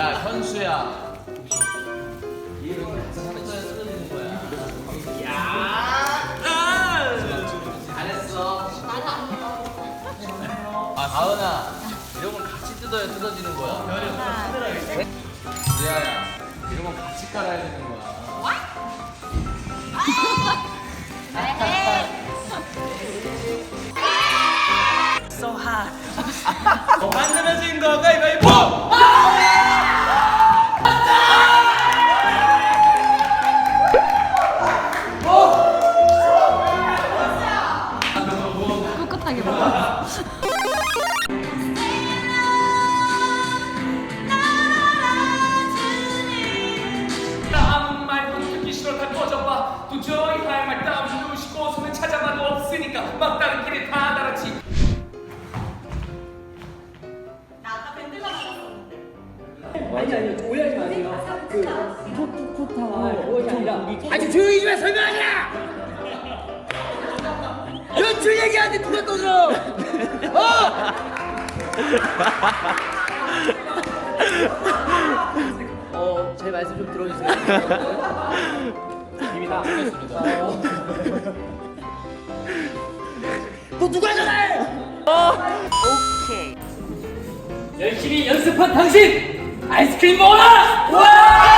cause uh, hallucinations, schizophrenia, manic depression. Nope. Nope. Nope. Nope. 야 현수야 잘했어 아 가은아 이런 건 같이 뜯어야 뜯어지는 거야 지아야 이런 건 같이 깔아야 되는 거야 어, 만들어진 거 가위바 도저히 할 말 따위 누시고 손을 찾아봐도 없으니까 막다른 길에 다 달았지 아주 조용히 좀 해, 설명하자! 연출 얘기하는데 누가 떠들어! 어? 어, 제 말씀 좀 들어주세요. 이미 다. 하셨습니다. 너 누가 전화해! 열심히 연습한 당신 아이스크림 먹어라